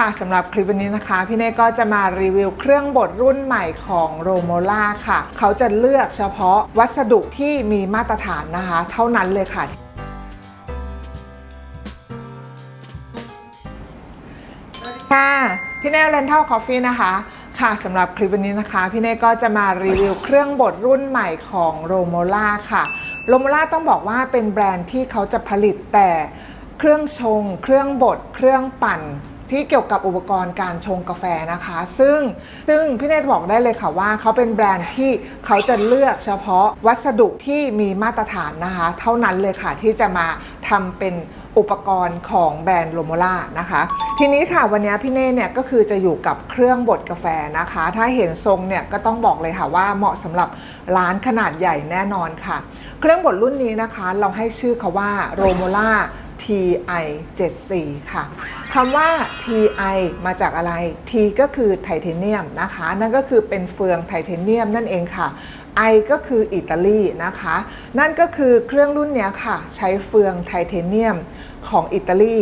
ค่ะสำหรับคลิปวันนี้นะคะ พี่เน่ก็จะมารีวิวเครื่องบดรุ่นใหม่ของโรโมล่าค่ะ เขาจะเลือกเฉพาะวัสดุที่มีมาตรฐานนะคะ เท่านั้นเลยค่ะค่ะพี่เน่เรนเทลคอฟฟี่นะคะค่ะสำหรับคลิปวันนี้นะคะ พี่เน่ก็จะมารีวิวเครื่องบดรุ่นใหม่ของโรโมล่าค่ะโรโมล่าต้องบอกว่าเป็นแบรนด์ที่เขาจะผลิตแต่เครื่องชง เครื่องบด เครื่องปั่น ที่เกี่ยวกับอุปกรณ์การชงกาแฟนะคะ ซึ่งซึ่งพี่เนตบอกได้เลยค่ะว่าเขาเป็นแบรนด์ที่เขาจะเลือกเฉพาะวัสดุที่มีมาตรฐานนะคะ เท่านั้นเลยค่ะที่จะมาทำเป็นอุปกรณ์ของแบรนด์โลโมล่านะคะ ทีนี้ค่ะวันนี้พี่เน่เนี่ยก็คือจะอยู่กับเครื่องบดกาแฟนะคะ ถ้าเห็นทรงเนี่ยก็ต้องบอกเลยค่ะว่าเหมาะสำหรับร้านขนาดใหญ่แน่นอนค่ะ เครื่องบดรุ่นนี้นะคะ เราให้ชื่อเขาว่าโรโมล่า TI 74ค่ะคำว่า TI มาจากอะไร T ก็คือไทเทเนียมนะคะ นั่นก็คือเป็นเฟืองไทเทเนียมนั่นเองค่ะ I ก็คืออิตาลีนะคะ นั่นก็คือเครื่องรุ่นนี้ค่ะ ใช้เฟืองไทเทเนียมของอิตาลี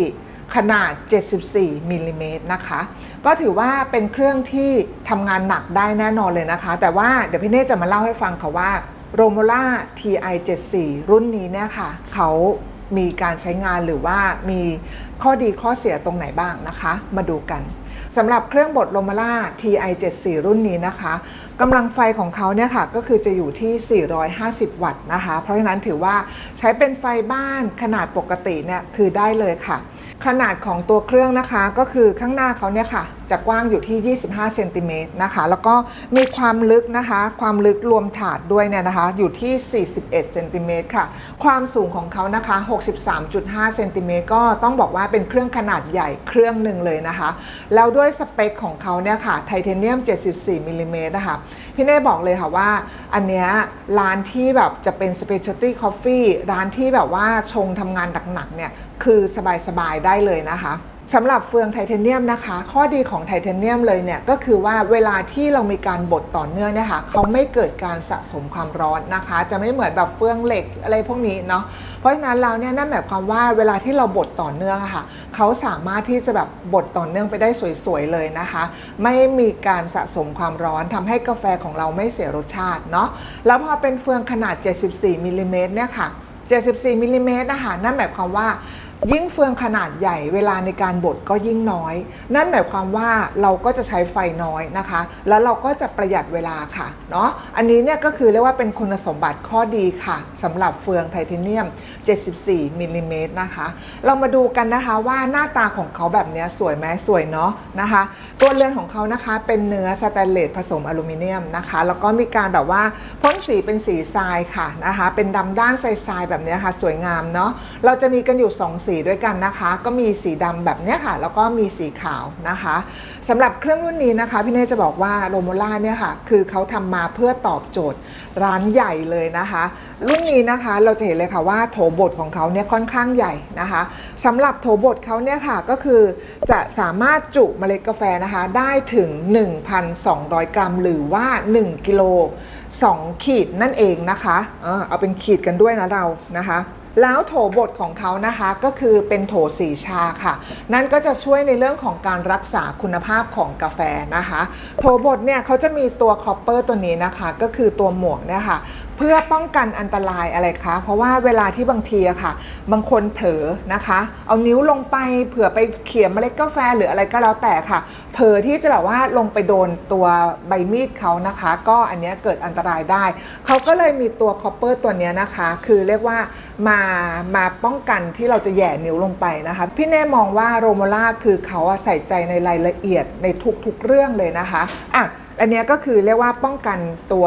ขนาด 74 มิลลิเมตรนะคะ ก็ถือว่าเป็นเครื่องที่ทำงานหนักได้แน่นอนเลยนะคะ แต่ว่าเดี๋ยวพี่เน่จะมาเล่าให้ฟังค่ะว่า r o m o l a TI 74รุ่นนี้เนี่ยค่ะ เขา มีการใช้งานหรือว่ามีข้อดีข้อเสียตรงไหนบ้างนะคะ มาดูกันสำหรับเครื่องบดโลมาล่า TI 74รุ่นนี้นะคะกำลังไฟของเขาเนี่ยค่ะก็คือจะอยู่ที่ 450 วัตต์นะคะ เพราะฉะนั้นถือว่าใช้เป็นไฟบ้านขนาดปกติเนี่ยคือได้เลยค่ะขนาดของตัวเครื่องนะคะก็คือข้างหน้าเขาเนี่ยค่ะ จะกว้างอยู่ที่ 25เซนติเมตรนะคะ แล้วก็มีความลึกนะคะ ความลึกรวมถาดด้วยเนี่ยนะคะ อยู่ที่ 41เซนติเมตรค่ะ ความสูงของเขานะคะ 63.5เซนติเมตรก็ต้องบอกว่าเป็นเครื่องขนาดใหญ่เครื่องหนึ่งเลยนะคะ แล้วด้วยสเปคของเขาเนี่ยค่ะไทเทเนียม 74มิลลิเมตรนะคะ พี่เน่บอกเลยค่ะว่า อันเนี้ยร้านที่แบบจะเป็น specialty coffee ร้านที่แบบว่าชงทำงานหนักๆเนี่ย คือสบายๆ ได้เลยนะคะ สำหรับเฟืองไทเทเนียมนะคะ ข้อดีของไทเทเนียมเลยเนี่ยก็คือว่าเวลาที่เรามีการบดต่อเนื่องเนี่ยค่ะเขาไม่เกิดการสะสมความร้อนนะคะ จะไม่เหมือนแบบเฟืองเหล็กอะไรพวกนี้เนาะเพราะฉะนั้นเราเนี่ยนั่นหมายความว่าเวลาที่เราบดต่อเนื่องอะค่ะเขาสามารถที่จะแบบบดต่อเนื่องไปได้สวยๆเลยนะคะ ไม่มีการสะสมความร้อนทำให้กาแฟของเราไม่เสียรสชาติเนาะแล้วพอเป็นเฟืองขนาด 74มิลลิเมตรเนี่ยค่ะ 74มิลลิเมตรนะคะนั่นหมายความว่า ยิ่งเฟืองขนาดใหญ่เวลาในการบดก็ยิ่งน้อย นั่นหมายความว่าเราก็จะใช้ไฟน้อยนะคะ แล้วเราก็จะประหยัดเวลาค่ะเนาะอันนี้เนี่ยก็คือเรียกว่าเป็นคุณสมบัติข้อดีค่ะสำหรับเฟืองไทเทเนียม 74มิลลิเมตรนะคะ เรามาดูกันนะคะว่าหน้าตาของเขาแบบนี้สวยไหมสวยเนาะนะคะ ตัวเรือนของเขานะคะเป็นเนื้อสแตนเลสผสมอลูมิเนียมนะคะ แล้วก็มีการแบบว่าพ่นสีเป็นสีทรายค่ะนะคะ เป็นดำด้านทรายๆแบบนี้ค่ะ สวยงามเนาะเราจะมีกันอยู่2สีด้วยกันนะคะ ก็มีสีดำแบบนี้ค่ะ แล้วก็มีสีขาวนะคะสำหรับเครื่องรุ่นนี้นะคะ พี่เน่จะบอกว่าโรโมล่าเนี่ยค่ะ คือเขาทำมาเพื่อตอบโจทย์ร้านใหญ่เลยนะคะ รุ่นนี้นะคะเราจะเห็นเลยค่ะว่าโถบดของเขาเนี่ยค่อนข้างใหญ่นะคะสำหรับโถบดเขาเนี่ยค่ะก็คือจะสามารถจุเมล็ดกาแฟนะคะได้ถึง 1,200 กรัม หรือว่า 1กิโล2ขีดนั่นเองนะคะ เออเอาเป็นขีดกันด้วยนะเรานะคะ แล้วโถบดของเขานะคะก็คือเป็นโถสีชาค่ะ นั่นก็จะช่วยในเรื่องของการรักษาคุณภาพของกาแฟนะคะ โถบดเนี่ยเขาจะมีตัวคอปเปอร์ตัวนี้นะคะ ก็คือตัวหมวกเนี่ยค่ะ เพื่อป้องกันอันตรายอะไรคะ เพราะว่าเวลาที่บางทีอะค่ะ บางคนเผลอนะคะ เอานิ้วลงไปเผื่อไปเขี่ยเมล็ดกาแฟหรืออะไรก็แล้วแต่ค่ะ เผลอที่จะแบบว่าลงไปโดนตัวใบมีดเขานะคะ ก็อันเนี้ยเกิดอันตรายได้ เขาก็เลยมีตัวคอปเปอร์ตัวเนี้ยนะคะ คือเรียกว่ามามาป้องกันที่เราจะแย่นิ้วลงไปนะคะ พี่แน่มองว่าโรโมล่าคือเขาอะใส่ใจในรายละเอียดในทุกๆเรื่องเลยนะคะอะ อันนี้ก็คือเรียกว่าป้องกันตัว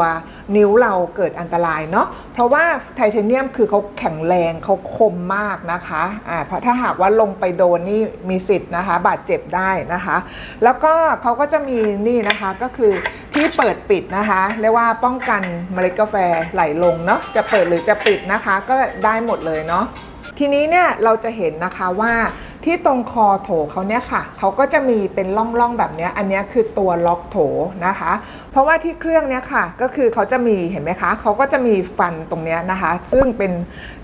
นิ้วเราเกิดอันตรายเนาะเพราะว่าไทเทเนียมคือเขาแข็งแรงเขาคมมากนะคะอ่าเพราะถ้าหากว่าลงไปโดนนี่มีสิทธิ์นะคะ บาดเจ็บได้นะคะ แล้วก็เขาก็จะมีนี่นะคะก็คือที่เปิดปิดนะคะ เรียกว่าป้องกันเมล็ดกาแฟไหลลงเนาะจะเปิดหรือจะปิดนะคะ ก็ได้หมดเลยเนาะทีนี้เนี่ยเราจะเห็นนะคะว่า ที่ตรงคอโถเขาเนี่ยค่ะเขาก็จะมีเป็นร่องๆแบบเนี้ยอันนี้คือตัวล็อกโถนะคะ เพราะว่าที่เครื่องเนี้ยค่ะก็คือเขาจะมีเห็นไหมคะเขาก็จะมีฟันตรงเนี้ยนะคะ ซึ่งเป็น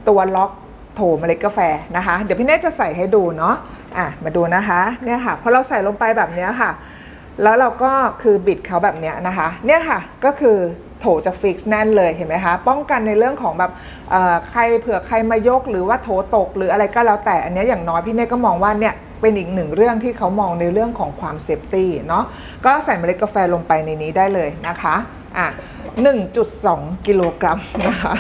ตัวล็อกโถเมล็ดกาแฟนะคะ เดี๋ยวพี่เนตจะใส่ให้ดูเนาะอะมาดูนะคะเนี่ยค่ะพอเราใส่ลงไปแบบเนี้ยค่ะ แล้วเราก็คือบิดเขาแบบเนี้ยนะคะ เนี่ยค่ะก็คือ โถจะฟิกซ์แน่นเลยเห็นไหมคะ ป้องกันในเรื่องของแบบใครเผื่อใครมายกหรือว่าโถตกหรืออะไรก็แล้วแต่อันนี้อย่างน้อยพี่เน่ก็มองว่าเนี่ยเป็นอีกหนึ่งเรื่องที่เขามองในเรื่องของความเซฟตี้เนาะก็ใส่เมล็ดกาแฟลงไปในนี้ได้เลยนะคะอะ 1.2 กิโลกรัมนะคะ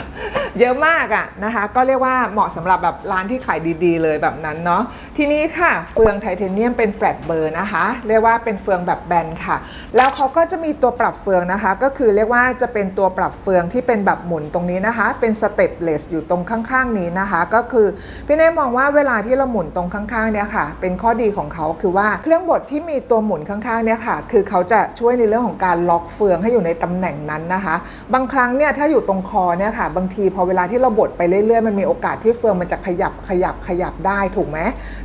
เยอะมากอะนะคะ ก็เรียกว่าเหมาะสำหรับแบบร้านที่ขายดีๆ เลยแบบนั้นเนาะทีนี้ค่ะ เฟืองไทเทเนียมเป็นแฟลตเบอร์นะคะ เรียกว่าเป็นเฟืองแบบแบนค่ะ แล้วเขาก็จะมีตัวปรับเฟืองนะคะ ก็คือเรียกว่าจะเป็นตัวปรับเฟืองที่เป็นแบบหมุนตรงนี้นะคะ เป็นสเต็ปเลสอยู่ตรงข้างๆนี้นะคะ ก็คือพี่เน่มองว่าเวลาที่เราหมุนตรงข้างๆเนี่ยค่ะ เป็นข้อดีของเขาคือว่าเครื่องบดที่มีตัวหมุนข้างๆเนี่ยค่ะ คือเขาจะช่วยในเรื่องของการล็อกเฟืองให้อยู่ในตำแหน่งนั้นนะคะ บางครั้งเนี่ยถ้าอยู่ตรงคอเนี่ยค่ะ บางทีพอเวลาที่เราบดไปเรื่อยๆ มันมีโอกาสที่เฟืองมันจะขยับขยับขยับได้ถูกไหม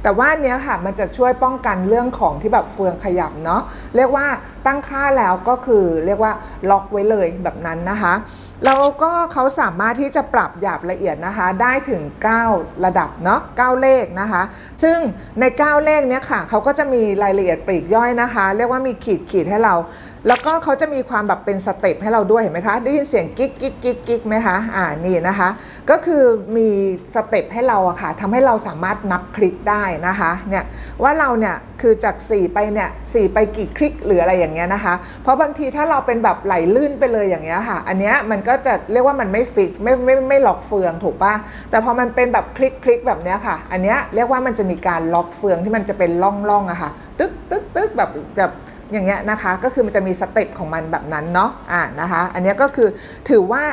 แต่ว่านเนี้ยค่ะมันจะช่วยป้องกันเรื่องของที่แบบเฟืองขยับเนาะเรียกว่าตั้งค่าแล้วก็คือเรียกว่าล็อกไว้เลยแบบนั้นนะคะแล้วก็เขาสามารถที่จะปรับหยาบละเอียดนะคะ ได้ถึง 9 ระดับเนาะ9เลขนะคะ ซึ่งใน 9 เลขเนี้ยค่ะเขาก็จะมีรายละเอียดปลีกย่อยนะคะ เรียกว่ามีขีดขีดให้เรา แล้วก็เขาจะมีความแบบเป็นสเต็ปให้เราด้วยเห็นไหมคะได้ยินเสียงกิ๊กกิ๊กกิ๊กกิ๊กไหมคะอ่านี่นะคะ ก็คือมีสเต็ปให้เราอะค่ะทำให้เราสามารถนับคลิกได้นะคะเนี่ยว่าเราเนี่ยคือจาก 4 ไปเนี่ยสไปกี่คลิกหรืออะไรอย่างเงี้ยนะคะ เพราะบางทีถ้าเราเป็นแบบไหลลื่นไปเลยอย่างเงี้ยค่ะ อันเนี้ยมันก็จะเรียกว่ามันไม่ฟิกไม่ไม่ไม่ล็อกเฟืองถูกปะแต่พอมันเป็นแบบคลิกคลิกแบบเนี้ยค่ะ อันเนี้ยเรียกว่ามันจะมีการล็อกเฟืองที่มันจะเป็นร่องร่องๆอะค่ะ ตึ๊กตึ๊กตึ๊กแบบแบบ อย่างเงี้ยนะคะ ก็คือมันจะมีสเต็ปของมันแบบนั้นเนาะอ่านะคะ อันนี้ก็คือถือว่า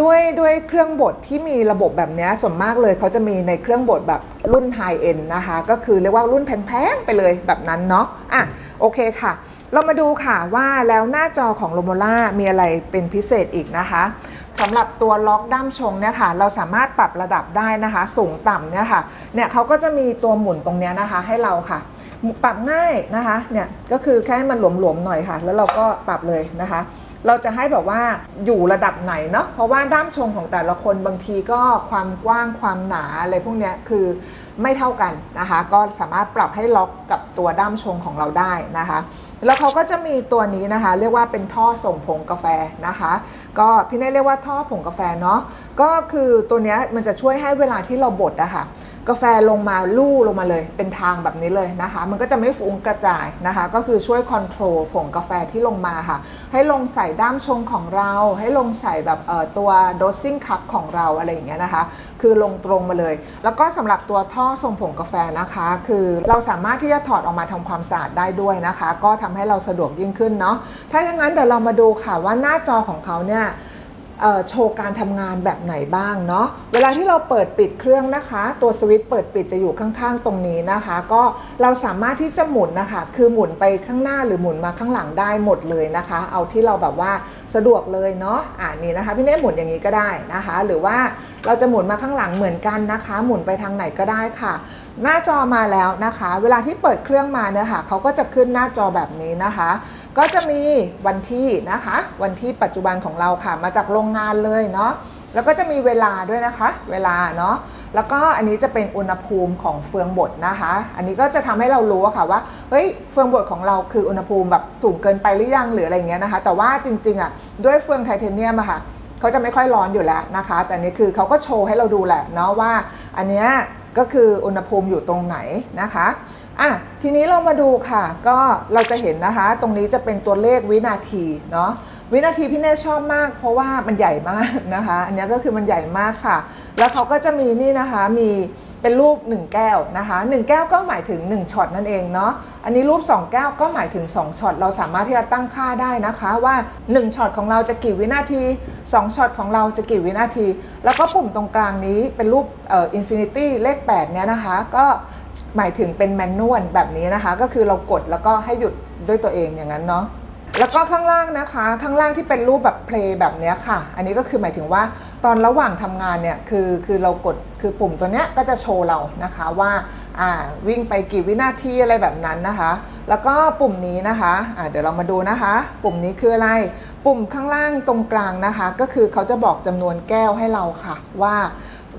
ด้วยด้วยเครื่องบดที่มีระบบแบบนี้ส่วนมากเลยเขาจะมีในเครื่องบดแบบรุ่นไฮเอ็นนะคะ ก็คือเรียกว่ารุ่นแพงๆไปเลยแบบนั้นเนาะอะโอเคค่ะ เรามาดูค่ะว่าแล้วหน้าจอของโลโมล่ามีอะไรเป็นพิเศษอีกนะคะสำหรับตัวล็อกด้ามชงเนี่ยค่ะ เราสามารถปรับระดับได้นะคะ สูงต่ำเนี่ยค่ะเนี่ยเขาก็จะมีตัวหมุนตรงเนี้ยนะคะให้เราค่ะ ปรับง่ายนะคะเนี่ยก็คือแค่ให้มันหลวมๆหน่อยค่ะ แล้วเราก็ปรับเลยนะคะ เราจะให้แบบว่าอยู่ระดับไหนเนาะเพราะว่าด้ามชงของแต่ละคนบางทีก็ความกว้างความหนาอะไรพวกเนี้ยคือไม่เท่ากันนะคะ ก็สามารถปรับให้ล็อกกับตัวด้ามชงของเราได้นะคะ แล้วเขาก็จะมีตัวนี้นะคะ เรียกว่าเป็นท่อส่งผงกาแฟนะคะ ก็พี่เน่เรียกว่าท่อผงกาแฟเนาะก็คือตัวนี้มันจะช่วยให้เวลาที่เราบดอะค่ะ กาแฟลงมาลู่ลงมาเลย เป็นทางแบบนี้เลยนะคะ มันก็จะไม่ฟุ้งกระจายนะคะ ก็คือช่วยคอนโทรลผงกาแฟที่ลงมาค่ะ ให้ลงใส่ด้ามชงของเรา ให้ลงใส่แบบเอ่อตัว dosing cup ของเราอะไรอย่างเงี้ยนะคะ คือลงตรงมาเลย แล้วก็สำหรับตัวท่อส่งผงกาแฟนะคะ คือเราสามารถที่จะถอดออกมาทำความสะอาดได้ด้วยนะคะ ก็ทำให้เราสะดวกยิ่งขึ้นเนาะ ถ้าอย่างนั้นเดี๋ยวเรามาดูค่ะว่าหน้าจอของเขาเนี่ย โชว์การทำงานแบบไหนบ้างเนาะเวลาที่เราเปิดปิดเครื่องนะคะ ตัวสวิตช์เปิดปิดจะอยู่ข้างๆ ตรงนี้นะคะ ก็เราสามารถที่จะหมุนนะคะ คือหมุนไปข้างหน้าหรือหมุนมาข้างหลังได้หมดเลยนะคะ เอาที่เราแบบว่าสะดวกเลยเนาะอ่านี่นะคะ พี่เน่หมุนอย่างนี้ก็ได้นะคะ หรือว่าเราจะหมุนมาข้างหลังเหมือนกันนะคะ หมุนไปทางไหนก็ได้ค่ะ หน้าจอมาแล้วนะคะ เวลาที่เปิดเครื่องมาเนี่ยค่ะเขาก็จะขึ้นหน้าจอแบบนี้นะคะ ก็จะมีวันที่นะคะ วันที่ปัจจุบันของเราค่ะมาจากโรงงานเลยเนาะแล้วก็จะมีเวลาด้วยนะคะ เวลาเนาะแล้วก็อันนี้จะเป็นอุณหภูมิของเฟืองบดนะคะ อันนี้ก็จะทำให้เรารู้ค่ะว่าเฮ้ยเฟืองบดของเราคืออุณหภูมิแบบสูงเกินไปหรือยังหรืออะไรเงี้ยนะคะ แต่ว่าจริงๆอะด้วยเฟืองไทเทเนียมอะค่ะเขาจะไม่ค่อยร้อนอยู่แล้วนะคะ แต่นี่คือเขาก็โชว์ให้เราดูแหละเนาะว่า อันเนี้ยก็คืออุณหภูมิอยู่ตรงไหนนะคะ อะทีนี้เรามาดูค่ะ ก็เราจะเห็นนะคะ ตรงนี้จะเป็นตัวเลขวินาทีเนาะวินาทีพี่เน่ชอบมาก เพราะว่ามันใหญ่มากนะคะ อันนี้ก็คือมันใหญ่มากค่ะ แล้วเขาก็จะมีนี่นะคะมีเป็นรูป 1 แก้วนะคะ1แก้วก็หมายถึง 1ช็อตนั่นเองเนาะอันนี้รูป 2 แก้วก็หมายถึง 2ช็อตเราสามารถที่จะตั้งค่าได้นะคะว่า1ช็อตของเราจะกี่วินาที2ช็อตของเราจะกี่วินาที แล้วก็ปุ่มตรงกลางนี้เป็นรูปเอ่ออินฟินิตี้เลข8เนี่ยนะคะ ก็ หมายถึงเป็นแมนนวลแบบนี้นะคะ ก็คือเรากดแล้วก็ให้หยุดด้วยตัวเองอย่างนั้นเนาะแล้วก็ข้างล่างนะคะ ข้างล่างที่เป็นรูปแบบเพลย์แบบเนี้ยค่ะ อันนี้ก็คือหมายถึงว่าตอนระหว่างทำงานเนี่ยคือคือเรากดคือปุ่มตัวเนี้ยก็จะโชว์เรานะคะว่าอ่าวิ่งไปกี่วินาทีอะไรแบบนั้นนะคะ แล้วก็ปุ่มนี้นะคะอ่าเดี๋ยวเรามาดูนะคะ ปุ่มนี้คืออะไร ปุ่มข้างล่างตรงกลางนะคะ ก็คือเขาจะบอกจำนวนแก้วให้เราค่ะว่า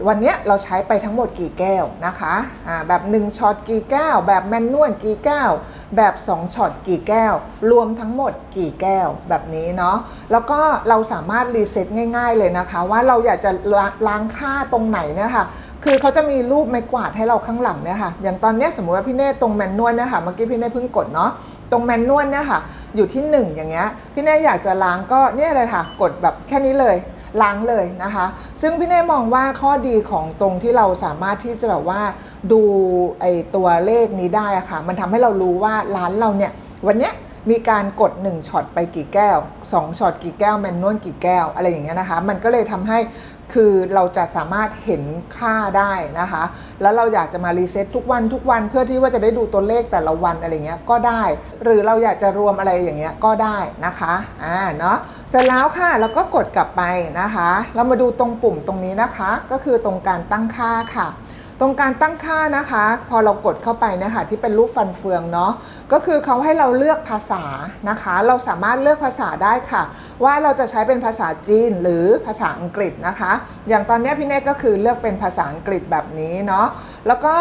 วันนี้เราใช้ไปทั้งหมดกี่แก้วนะคะอ่าแบบ 1ช็อตกี่แก้ว แบบแมนนวลกี่แก้ว แบบ 2ช็อตกี่แก้ว รวมทั้งหมดกี่แก้วแบบนี้เนาะแล้วก็เราสามารถรีเซ็ตง่าย ๆเลยนะคะ ว่าเราอยากจะล้างค่าตรงไหนเนี่ยค่ะคือเขาจะมีรูปไม้กวาดให้เราข้างหลังเนี่ยค่ะ อย่างตอนนี้สมมุติว่าพี่เน่ตรงแมนนวลเนี่ยค่ะ เมื่อกี้พี่เน่เพิ่งกดเนาะ ตรงแมนนวลเนี่ยค่ะ อยู่ที่ 1 อย่างเงี้ย พี่เน่อยากจะล้างก็เนี่ยเลยค่ะ กดแบบแค่นี้เลย ล้างเลยนะคะ ซึ่งพี่เน่มองว่าข้อดีของตรงที่เราสามารถที่จะแบบว่าดูไอตัวเลขนี้ได้อะค่ะ มันทำให้เรารู้ว่าร้านเราเนี่ยวันเนี้ยมีการกด 1ช็อตไปกี่แก้ว 2ช็อตกี่แก้ว แมนนวลกี่แก้ว อะไรอย่างเงี้ยนะคะ มันก็เลยทำให้คือเราจะสามารถเห็นค่าได้นะคะ แล้วเราอยากจะมารีเซ็ตทุกวันทุกวันเพื่อที่ว่าจะได้ดูตัวเลขแต่ละวันอะไรเงี้ยก็ได้ หรือเราอยากจะรวมอะไรอย่างเงี้ยก็ได้นะคะอ่าเนาะ เสร็จแล้วค่ะแล้วก็กดกลับไปนะคะ เรามาดูตรงปุ่มตรงนี้นะคะ ก็คือตรงการตั้งค่าค่ะ ตรงการตั้งค่านะคะ พอเรากดเข้าไปนะคะที่เป็นรูปฟันเฟืองเนาะก็คือเขาให้เราเลือกภาษานะคะ เราสามารถเลือกภาษาได้ค่ะ ว่าเราจะใช้เป็นภาษาจีนหรือภาษาอังกฤษนะคะ อย่างตอนนี้พี่เนตก็คือเลือกเป็นภาษาอังกฤษแบบนี้เนาะแล้วก็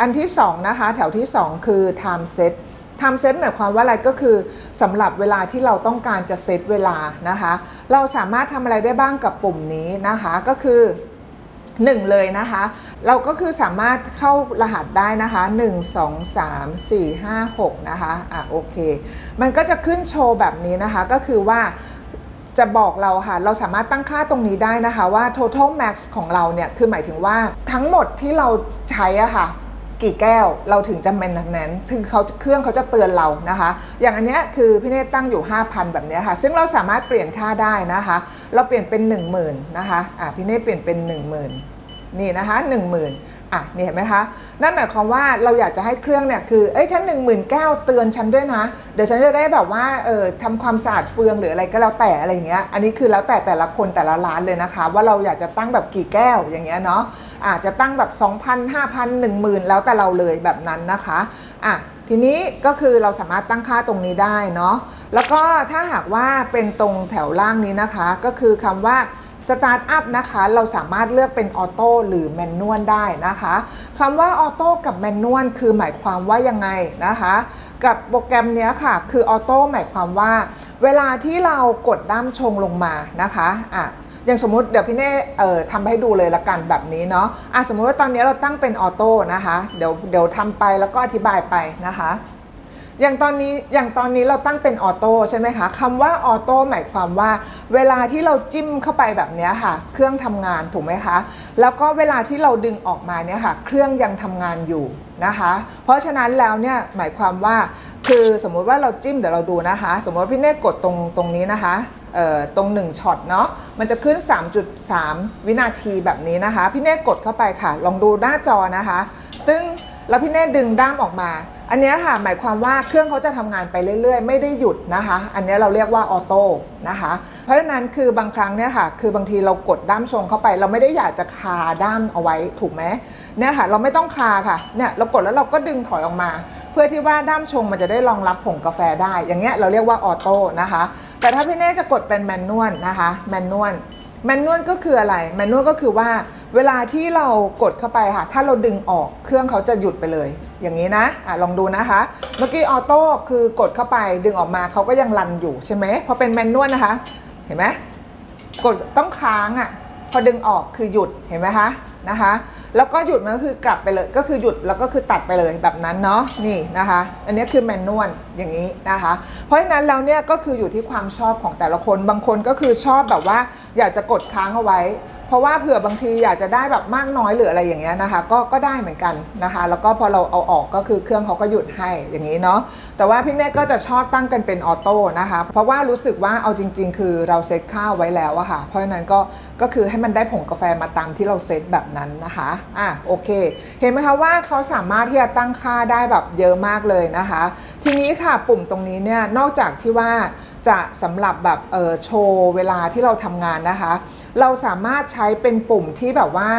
อันที่สองนะคะแถวที่สองคือ time set time set หมายความว่าอะไรก็คือสำหรับเวลาที่เราต้องการจะเซตเวลานะคะ เราสามารถทำอะไรได้บ้างกับปุ่มนี้นะคะก็คือหนึ่งเลยนะคะ เราก็คือสามารถเข้ารหัสได้นะคะ 1 2 3 4 5 6 นะคะอะโอเค มันก็จะขึ้นโชว์แบบนี้นะคะก็คือว่าจะบอกเราค่ะ เราสามารถตั้งค่าตรงนี้ได้นะคะว่า total max ของเราเนี่ย คือหมายถึงว่าทั้งหมดที่เราใช้อะค่ะ กี่แก้วเราถึงจะ maintenance ซึ่งเขาเครื่องเขาจะเตือนเรานะคะ อย่างอันเนี้ยคือพี่เนตตั้งอยู่ 5,000 แบบเนี้ยค่ะ ซึ่งเราสามารถเปลี่ยนค่าได้นะคะ เราเปลี่ยนเป็น 10,000นะคะอะพี่เนตเปลี่ยนเป็น 10,000 นี่นะคะ 1 0,000 อะนี่เห็นไหมคะ นั่นหมายความว่าเราอยากจะให้เครื่องเนี่ยคือ เอ้ยฉัน1 0,000แก้วเตือนฉันด้วยนะ เดี๋ยวฉันจะได้แบบว่าเออทำความสะอาดเฟืองหรืออะไรก็แล้วแต่อะไรอย่างเงี้ย อันนี้คือแล้วแต่แต่ละคนแต่ละร้านเลยนะคะ ว่าเราอยากจะตั้งแบบกี่แก้วอย่างเงี้ยเนาะ อาจจะตั้งแบบ 2,000 5,000 10,000 แล้วแต่เราเลยแบบนั้นนะคะอะทีนี้ก็คือเราสามารถตั้งค่าตรงนี้ได้เนาะ แล้วก็ถ้าหากว่าเป็นตรงแถวล่างนี้นะคะ ก็คือคำว่า สตาร์ทอัพนะคะเราสามารถเลือกเป็นออโต้หรือแมนนวลได้นะคะคำว่าออโต้กับแมนนวลคือหมายความว่ายังไงนะคะ กับโปรแกรมนี้ค่ะ คือออโต้หมายความว่า เวลาที่เรากดด้ามชงลงมานะคะอะอย่างสมมติเดี๋ยวพี่เน่เอ่อทำให้ดูเลยละกันแบบนี้เนาะอะสมมติว่าตอนนี้เราตั้งเป็นออโต้นะคะ เดี๋ยวเดี๋ยวทำไปแล้วก็อธิบายไปนะคะ อย่างตอนนี้อย่างตอนนี้เราตั้งเป็นออโต้ใช่ไหมคะคำว่าออโต้หมายความว่า เวลาที่เราจิ้มเข้าไปแบบนี้ค่ะ เครื่องทำงานถูกไหมคะ แล้วก็เวลาที่เราดึงออกมาเนี่ยค่ะ เครื่องยังทำงานอยู่นะคะ เพราะฉะนั้นแล้วเนี่ยหมายความว่า คือสมมุติว่าเราจิ้มเดี๋ยวเราดูนะคะ สมมติว่าพี่เน่กดตรงตรงนี้นะคะเอ่อตรง 1ช็อตเนาะมันจะขึ้น 3.3 วินาทีแบบนี้นะคะ พี่เน่กดเข้าไปค่ะ ลองดูหน้าจอนะคะ ตึ้ง แล้วพี่เน่ดึงด้ามออกมา อันนี้ค่ะหมายความว่าเครื่องเขาจะทำงานไปเรื่อย ๆ ไม่ได้หยุดนะคะ อันนี้เราเรียกว่าออโต้นะคะ เพราะฉะนั้นคือบางครั้งเนี่ยค่ะ คือบางทีเรากดด้ามชงเข้าไป เราไม่ได้อยากจะคาด้ามเอาไว้ถูกไหมเนี่ยค่ะ เราไม่ต้องคาค่ะเนี่ยเรากดแล้วเราก็ดึงถอยออกมา เพื่อที่ว่าด้ามชงมันจะได้รองรับผงกาแฟได้ อย่างเงี้ยเราเรียกว่าออโต้นะคะ แต่ถ้าพี่เน่จะกดเป็นแมนนวลนะคะแมนนวล แมนนวลก็คืออะไรแมนนวลก็คือว่าเวลาที่เรากดเข้าไปค่ะ ถ้าเราดึงออกเครื่องเขาจะหยุดไปเลย อย่างนี้นะอะลองดูนะคะ เมื่อกี้ออโต้คือกดเข้าไปดึงออกมาเขาก็ยังรันอยู่ใช่ไหมพอเป็นแมนนวลนะคะ เห็นไหมกดต้องค้างอะ อดึงออกคือหยุดเห็นไหมคะนะคะแล้วก็หยุดมันก็คือกลับไปเลยก็คือหยุดแล้วก็คือตัดไปเลยแบบนั้นเนาะนี่นะคะ อันนี้คือแมนนวลอย่างนี้นะคะ เพราะฉะนั้นแล้วเนี่ยก็คืออยู่ที่ความชอบของแต่ละคนบางคนก็คือชอบแบบว่าอยากจะกดค้างเอาไว้ ราะว่าเผื่อบางทีอยากจะได้แบบมากน้อยหรืออะไรอย่างเงี้ยนะคะ ก็ก็ได้เหมือนกันนะคะ แล้วก็พอเราเอาออกก็คือเครื่องเขาก็หยุดให้อย่างนี้เนาะแต่ว่าพี่เนตก็จะชอบตั้งกันเป็นออโต้นะคะ เพราะว่ารู้สึกว่าเอาจริง ๆ คือเราเซตค่าไว้แล้วอะค่ะ เพราะฉะนั้นก็ก็คือให้มันได้ผงกาแฟมาตามที่เราเซตแบบนั้นนะคะอะโอเค เห็นไหมคะว่าเขาสามารถที่จะตั้งค่าได้แบบเยอะมากเลยนะคะ ทีนี้ค่ะปุ่มตรงนี้เนี่ยนอกจากที่ว่าจะสำหรับแบบเออโชว์เวลาที่เราทำงานนะคะ เราสามารถใช้เป็นปุ่มที่แบบว่า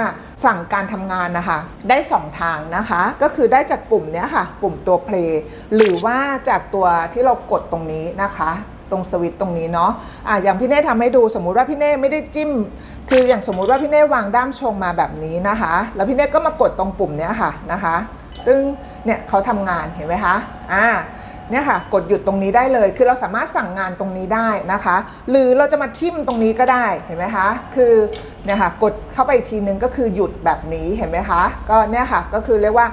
สั่งการทำงานนะคะ ได้ 2 ทางนะคะ ก็คือได้จากปุ่มเนี้ยค่ะ ปุ่มตัว play หรือว่าจากตัวที่เรากดตรงนี้นะคะตรงสวิตช์ตรงนี้เนาะอะอย่างพี่เน่ทำให้ดูสมมุติว่าพี่เน่ไม่ได้จิ้ม คืออย่างสมมุติว่าพี่เน่วางด้ามชงมาแบบนี้นะคะ แล้วพี่เน่ก็มากดตรงปุ่มเนี้ยค่ะนะคะ ตึ้งเนี่ยเขาทำงานเห็นไหมคะอ่า เนี่ยค่ะกดหยุดตรงนี้ได้เลย คือเราสามารถสั่งงานตรงนี้ได้นะคะ หรือเราจะมาทิมตรงนี้ก็ได้เห็นไหมคะ คือเนี่ยค่ะกดเข้าไปทีนึงก็คือหยุดแบบนี้เห็นไหมคะก็เนี่ยค่ะก็คือเรียกว่า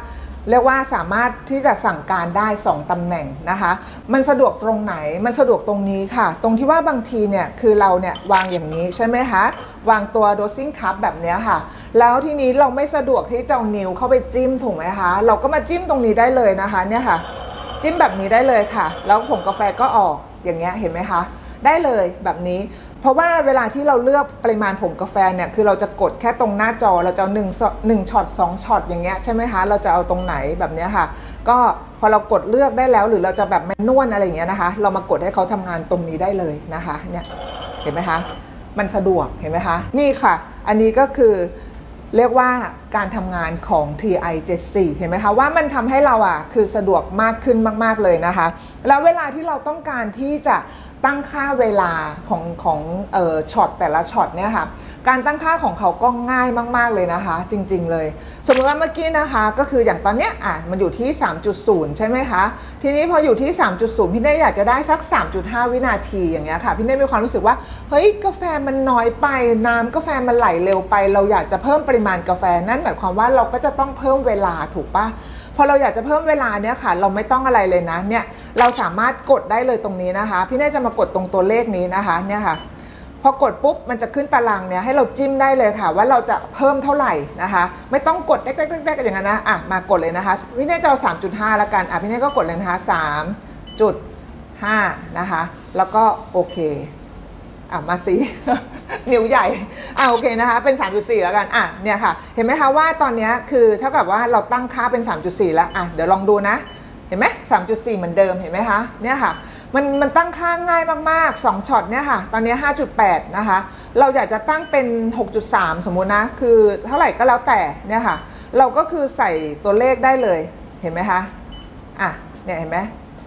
เรียกว่าสามารถที่จะสั่งการได้ 2ตำแหน่งนะคะ มันสะดวกตรงไหน มันสะดวกตรงนี้ค่ะ ตรงที่ว่าบางทีเนี่ยคือเราเนี่ยวางอย่างนี้ใช่ไหมคะ วางตัว dosing cup แบบนี้ค่ะ แล้วทีนี้เราไม่สะดวกที่จะเอานิ้วเข้าไปจิ้มถูกไหมคะ เราก็มาจิ้มตรงนี้ได้เลยนะคะเนี่ยค่ะ จิ้มแบบนี้ได้เลยค่ะ แล้วผงกาแฟก็ออกอย่างเงี้ยเห็นไหมคะ ได้เลยแบบนี้ เพราะว่าเวลาที่เราเลือกปริมาณผงกาแฟเนี่ยคือเราจะกดแค่ตรงหน้าจอเราจะหนึ่งหนึ่งช็อตสองช็อตอย่างเงี้ยใช่ไหมคะเราจะเอาตรงไหนแบบเนี้ยค่ะ ก็พอเรากดเลือกได้แล้วหรือเราจะแบบแมนนวลอะไรอย่างเงี้ยนะคะ เรามากดให้เขาทำงานตรงนี้ได้เลยนะคะเนี่ยเห็นไหมคะมันสะดวกเห็นไหมคะ นี่ค่ะ อันนี้ก็คือ เรียกว่าการทำงานของ TI 74เห็นไหมคะว่ามันทำให้เราอะคือสะดวกมากขึ้นมาก ๆ เลยนะคะ แล้วเวลาที่เราต้องการที่จะตั้งค่าเวลาของของออช็อตแต่ละช็อตเนี่ยค่ะ การตั้งค่าของเขาก็ง่ายมาก ๆ เลยนะคะ จริง ๆ เลย สมมติว่าเมื่อกี้นะคะ ก็คืออย่างตอนเนี้ยอะมันอยู่ที่ 3.0 ใช่ไหมคะ ทีนี้พออยู่ที่ 3.0 พี่เน่อยากจะได้สัก 3.5 วินาทีอย่างเงี้ยค่ะ พี่เน่มีความรู้สึกว่า เฮ้ย กาแฟมันน้อยไป น้ำกาแฟมันไหลเร็วไป เราอยากจะเพิ่มปริมาณกาแฟ นั่นหมายความว่าเราก็จะต้องเพิ่มเวลาถูกปะพอเราอยากจะเพิ่มเวลาเนี่ยค่ะ เราไม่ต้องอะไรเลยนะเนี่ยเราสามารถกดได้เลยตรงนี้นะคะ พี่เน่จะมากดตรงตัวเลขนี้นะคะเนี่ยค่ะ พอกดปุ๊บมันจะขึ้นตารางเนี่ยให้เราจิ้มได้เลยค่ะ ว่าเราจะเพิ่มเท่าไหร่นะคะ ไม่ต้องกดแดกๆๆๆอย่างนั้นนะอะมากดเลยนะคะพี่เน่จะเอา3.5แล้วกันอะพี่เน่ก็กดเลยนะคะ3.5นะคะแล้วก็โอเคอะมาสินิ้วใหญ่อะโอเคนะคะเป็น 3.4 แล้วกันอะเนี่ยค่ะ เห็นไหมคะว่าตอนนี้คือเท่ากับว่าเราตั้งค่าเป็น 3.4 แล้วอะเดี๋ยวลองดูนะ เห็นไหม3.4 เหมือนเดิมเห็นไหมคะเนี่ยค่ะ มันมันตั้งค่าง่ายมากๆ 2ช็อตเนี่ยค่ะ ตอนนี้ 5.8 นะคะ เราอยากจะตั้งเป็น 6.3 สมมุตินะ คือเท่าไหร่ก็แล้วแต่เนี่ยค่ะ เราก็คือใส่ตัวเลขได้เลย เห็นไหมคะ อะ เนี่ยเห็นไหม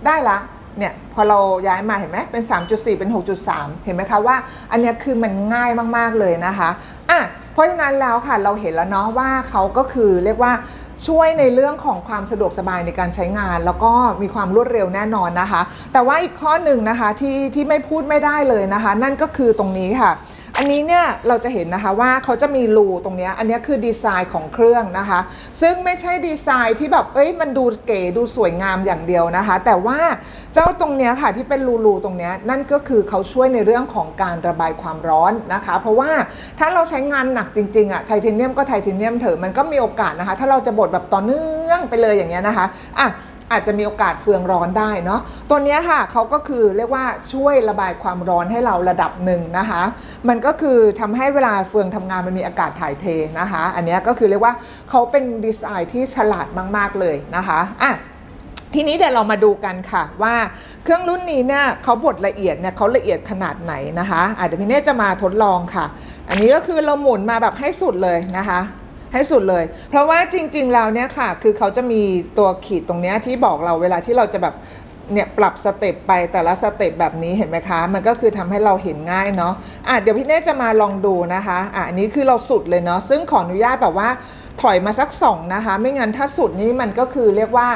ได้ละ เนี่ยพอเราย้ายมาเห็นไหมเป็น 3.4 เป็น 6.3 เห็นไหมคะว่า อันนี้คือมันง่ายมากๆเลยนะคะ อะ เพราะฉะนั้นแล้วค่ะเราเห็นแล้วเนาะว่าเขาก็คือเรียกว่า ช่วยในเรื่องของความสะดวกสบายในการใช้งาน แล้วก็มีความรวดเร็วแน่นอนนะคะ แต่ว่าอีกข้อหนึ่งนะคะที่ที่ไม่พูดไม่ได้เลยนะคะ นั่นก็คือตรงนี้ค่ะ อันนี้เนี่ยเราจะเห็นนะคะว่าเขาจะมีรูตรงนี้อันนี้คือดีไซน์ของเครื่องนะคะ ซึ่งไม่ใช่ดีไซน์ที่แบบเอ้ยมันดูเก๋ดูสวยงามอย่างเดียวนะคะ แต่ว่าเจ้าตรงนี้ค่ะที่เป็นรูๆตรงนี้นั่นก็คือเขาช่วยในเรื่องของการระบายความร้อนนะคะ เพราะว่าถ้าเราใช้งานหนักจริงๆอะไทเทเนียมก็ไทเทเนียมเถอะมันก็มีโอกาสนะคะ ถ้าเราจะบดแบบต่อเนื่องไปเลยอย่างเงี้ยนะคะอะ อาจจะมีโอกาสเฟืองร้อนได้เนาะตัวนี้ค่ะเขาก็คือเรียกว่าช่วยระบายความร้อนให้เราระดับหนึ่งนะคะ มันก็คือทำให้เวลาเฟืองทำงานมันมีอากาศถ่ายเทนะคะ อันนี้ก็คือเรียกว่าเขาเป็นดีไซน์ที่ฉลาดมาก ๆ เลยนะคะอะทีนี้เดี๋ยวเรามาดูกันค่ะว่าเครื่องรุ่นนี้เนี่ยเขาบดละเอียดเนี่ยเขาละเอียดขนาดไหนนะคะอะเดี๋ยวพี่เน่จะมาทดลองค่ะ อันนี้ก็คือเราหมุนมาแบบให้สุดเลยนะคะ ให้สุดเลย เพราะว่าจริงๆแล้วเนี่ยค่ะ คือเขาจะมีตัวขีดตรงเนี้ยที่บอกเราเวลาที่เราจะแบบเนี่ยปรับสเต็ปไปแต่ละสเต็ปแบบนี้เห็นไหมคะ มันก็คือทำให้เราเห็นง่ายเนาะอะเดี๋ยวพี่เน่จะมาลองดูนะคะอะอันนี้คือเราสุดเลยเนาะซึ่งขออนุญาตแบบว่าถอยมาสักสองนะคะ ไม่งั้นถ้าสุดนี้มันก็คือเรียกว่า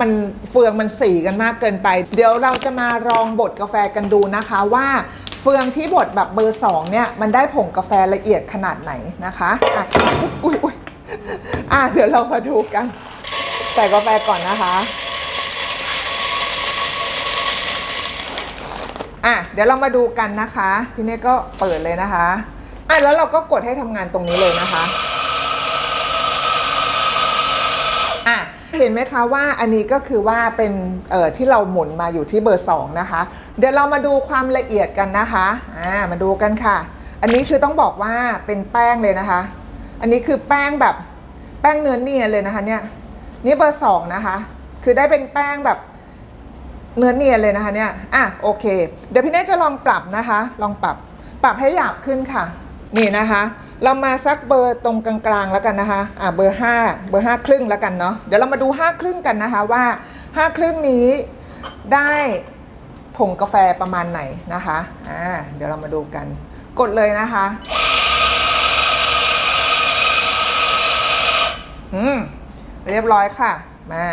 มันเฟืองมันสีกันมากเกินไป เดี๋ยวเราจะมาลองบดกาแฟกันดูนะคะว่าเฟืองที่บดแบบเบอร์สองเนี่ยมันได้ผงกาแฟละเอียดขนาดไหนนะคะอะอุ้ยอุ้ย อะเดี๋ยวเรามาดูกัน ใส่กาแฟก่อนนะคะ อะเดี๋ยวเรามาดูกันนะคะ พี่เน่ก็เปิดเลยนะคะ อะแล้วเราก็กดให้ทำงานตรงนี้เลยนะคะ อะเห็นไหมคะว่าอันนี้ก็คือว่าเป็นเอ่อที่เราหมุนมาอยู่ที่เบอร์ 2 นะคะ เดี๋ยวเรามาดูความละเอียดกันนะคะ อ่ามาดูกันค่ะ อันนี้คือต้องบอกว่าเป็นแป้งเลยนะคะ อันนี้คือแป้งแบบแป้งเนื้อเนียนเลยนะคะเนี่ยนี่เบอร์2นะคะ คือได้เป็นแป้งแบบเนื้อเนียนเลยนะคะเนี่ยอะโอเค เดี๋ยวพี่เน่จะลองปรับนะคะ ลองปรับปรับให้หยาบขึ้นค่ะ นี่นะคะ เรามาสักเบอร์ตรงกลางๆแล้วกันนะคะอะเบอร์5เบอร์5ครึ่งแล้วกันเนาะเดี๋ยวเรามาดู5ครึ่งกันนะคะว่า5ครึ่งนี้ได้ผงกาแฟประมาณไหนนะคะอ่าเดี๋ยวเรามาดูกัน กดเลยนะคะ อืมเรียบร้อยค่ะ มา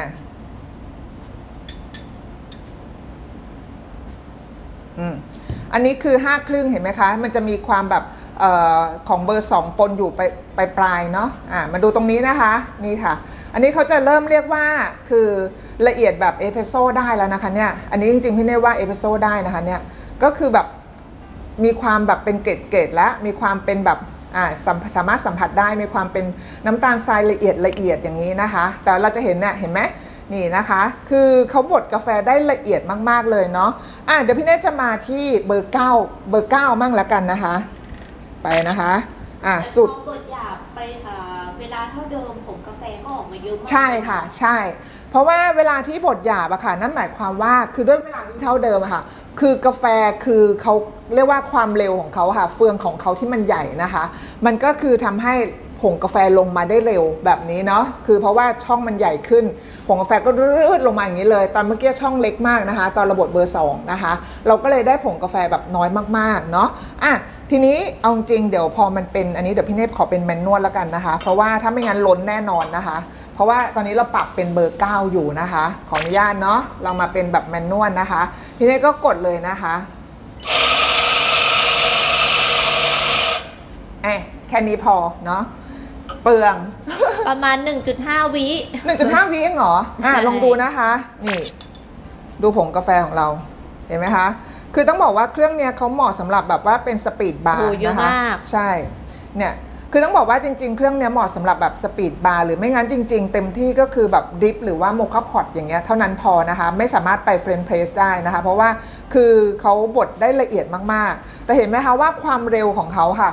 อืมอันนี้คือห้าครึ่งเห็นไหมคะ มันจะมีความแบบเออของเบอร์สองปนอยู่ไปไปปลายเนาะอ่ามาดูตรงนี้นะคะนี่ค่ะ อันนี้เขาจะเริ่มเรียกว่าคือละเอียดแบบเอสเปรสโซได้แล้วนะคะเนี่ยอันนี้จริงๆพี่เน่ว่าเอสเปรสโซได้นะคะเนี่ยก็คือแบบมีความแบบเป็นเกล็ดๆและมีความเป็นแบบ สามสามารถสัมผัสได้มีความเป็นน้ำตาลทรายละเอียดละเอียดอย่างนี้นะคะ แต่เราจะเห็นเนี่ยเห็นไหมนี่นะคะ คือเขาบดกาแฟได้ละเอียดมาก ๆ เลยเนาะอะเดี๋ยวพี่เนตจะมาที่เบอร์ 9 เบอร์ 9 มั่งละกันนะคะ ไปนะคะอะสุดแต่พอบดหยาบไปเอ่อเวลาเท่าเดิมผงกาแฟก็ออกมาเยอะมากใช่ค่ะ ใช่ เพราะว่าเวลาที่บดหยาบอะค่ะนั่นหมายความว่าคือด้วยเวลาที่เท่าเดิมอะค่ะ คือกาแฟคือเขาเรียกว่าความเร็วของเขาค่ะ เฟืองของเขาที่มันใหญ่นะคะ มันก็คือทำให้ผงกาแฟลงมาได้เร็วแบบนี้เนาะคือเพราะว่าช่องมันใหญ่ขึ้นผงกาแฟก็รืดลงมาอย่างนี้เลย ตอนเมื่อกี้ช่องเล็กมากนะคะ ตอนระบบเบอร์2นะคะ เราก็เลยได้ผงกาแฟแบบน้อยมากๆเนาะอะทีนี้เอาจริงเดี๋ยวพอมันเป็นอันนี้เดี๋ยวพี่เนตขอเป็นแมนนวลแล้วกันนะคะ เพราะว่าถ้าไม่งั้นล้นแน่นอนนะคะ ราะว่าตอนนี้เราปรับเป็นเบอร์ 9 อยู่นะคะ ขออนุญาตเนาะเรามาเป็นแบบแมนนวลนะคะ พี่เนตก็กดเลยนะคะเอะแค่นี้พอเนาะเปลือง ประมาณ 1.5 วิ 1.5วิเองเหรออะใช่ ลองดูนะคะ นี่ ดูผงกาแฟของเรา เห็นไหมคะ คือต้องบอกว่าเครื่องเนี้ยเขาเหมาะสำหรับแบบว่าเป็นสปีดบาโอ้ร์เยอะนะคะ มาก ใช่ เนี่ย คือต้องบอกว่าจริง ๆ เครื่องเนี้ยเหมาะสำหรับแบบสปีดบาร์หรือไม่งั้นจริง ๆ เต็มที่ก็คือแบบดริปหรือว่าโมคาพอตอย่างเงี้ยเท่านั้นพอนะคะ ไม่สามารถไปเฟรนเพรสได้นะคะ เพราะว่าคือเขาบดได้ละเอียดมากๆ แต่เห็นไหมคะว่าความเร็วของเขาค่ะ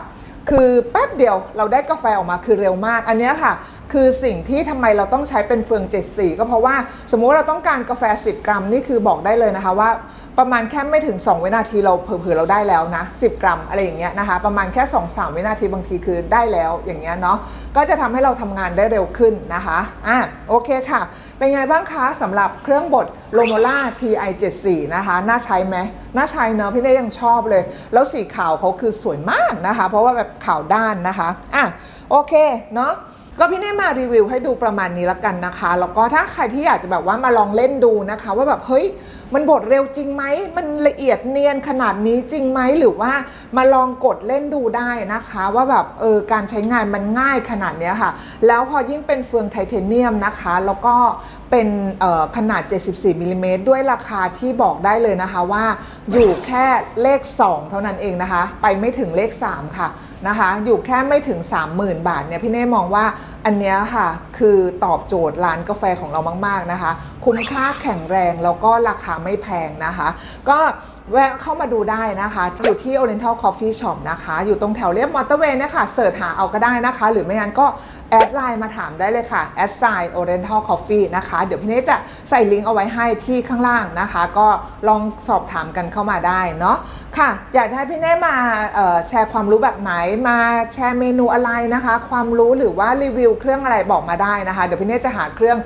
คือแป๊บเดียวเราได้กาแฟออกมาคือเร็วมาก อันนี้ค่ะ คือสิ่งที่ทำไมเราต้องใช้เป็นเฟือง 74 ก็เพราะว่าสมมุติเราต้องการกาแฟ 10 กรัมนี่คือบอกได้เลยนะคะว่า ประมาณแค่ไม่ถึง 2 วินาทีเราเผื่อๆเราได้แล้วนะ 10 กรัมอะไรอย่างเงี้ยนะคะ ประมาณแค่ 2-3 วินาทีบางทีคือได้แล้วอย่างเงี้ยเนาะก็จะทำให้เราทำงานได้เร็วขึ้นนะคะอะโอเคค่ะ เป็นไงบ้างคะสำหรับเครื่องบดโลโมล่า TI 74 นะคะ น่าใช้ไหมน่าใช้เนอะพี่เน่ยังชอบเลย แล้วสีขาวเขาคือสวยมากนะคะ เพราะว่าแบบขาวด้านนะคะอะโอเคเนาะก็พี่เน่มารีวิวให้ดูประมาณนี้ละกันนะคะ แล้วก็ถ้าใครที่อยากจะแบบว่ามาลองเล่นดูนะคะ ว่าแบบเฮ้ย มันบดเร็วจริงไหม มันละเอียดเนียนขนาดนี้จริงไหม หรือว่ามาลองกดเล่นดูได้นะคะ ว่าแบบเออการใช้งานมันง่ายขนาดนี้ค่ะ แล้วพอยิ่งเป็นเฟืองไทเทเนียมนะคะ แล้วก็เป็นออขนาด 74มิลลิเมตรด้วยราคาที่บอกได้เลยนะคะว่าอยู่แค่เลข 2 เท่านั้นเองนะคะ ไปไม่ถึงเลข 3 ค่ะ นะคะอยู่แค่ไม่ถึง 30,000 บาทเนี่ยพี่เน่มองว่าอันนี้ค่ะคือตอบโจทย์ร้านกาแฟของเรามากๆนะคะ คุ้มค่าแข็งแรงแล้วก็ราคาไม่แพงนะคะ ก็แวะเข้ามาดูได้นะคะ อยู่ที่ Oriental Coffee Shop นะคะ อยู่ตรงแถวเรียบมอเตอร์เวย์นะคะเสิร์ชหาเอาก็ได้นะคะ หรือไม่งั้นก็ แอดไลน์มาถามได้เลยค่ะแอดไซน์ Oriental Coffee นะคะ เดี๋ยวพี่เนทจะใส่ลิงก์เอาไว้ให้ที่ข้างล่างนะคะ ก็ลองสอบถามกันเข้ามาได้เนาะค่ะ อยากให้พี่เนทมาแชร์ความรู้แบบไหนมาแชร์เมนูอะไรนะคะ ความรู้หรือว่ารีวิวเครื่องอะไรบอกมาได้นะคะ เดี๋ยวพี่เนทจะหาเครื่อง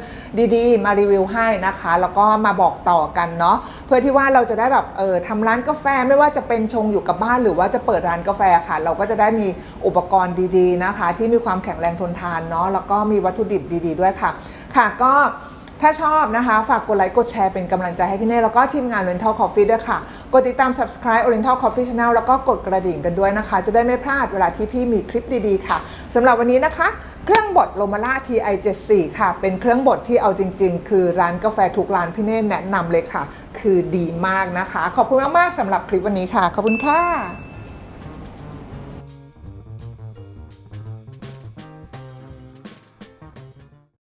ดีๆ มารีวิวให้นะคะ แล้วก็มาบอกต่อกันเนาะเพื่อที่ว่าเราจะได้แบบเออทำร้านกาแฟไม่ว่าจะเป็นชงอยู่กับบ้าน หรือว่าจะเปิดร้านกาแฟค่ะ เราก็จะได้มีอุปกรณ์ดีๆนะคะ ที่มีความแข็งแรงทนทานเนาะแล้วก็มีวัตถุดิบดี ๆ ด้วยค่ะ ค่ะก็ถ้าชอบนะคะ ฝากกดไลค์กดแชร์เป็นกำลังใจให้พี่เน่แล้วก็ทีมงาน Oriental Coffee ด้วยค่ะ กดติดตาม subscribe Oriental Coffee Channel แล้วก็กดกระดิ่งกันด้วยนะคะ จะได้ไม่พลาดเวลาที่พี่มีคลิปดีๆ ค่ะสำหรับวันนี้นะคะ เครื่องบดโลมาล่า TI 74 ค่ะ เป็นเครื่องบดที่เอาจริง ๆ คือร้านกาแฟทุกร้านพี่เน่แนะนำเลยค่ะ คือดีมากนะคะ ขอบคุณมากๆสำหรับคลิปวันนี้ค่ะขอบคุณค่ะ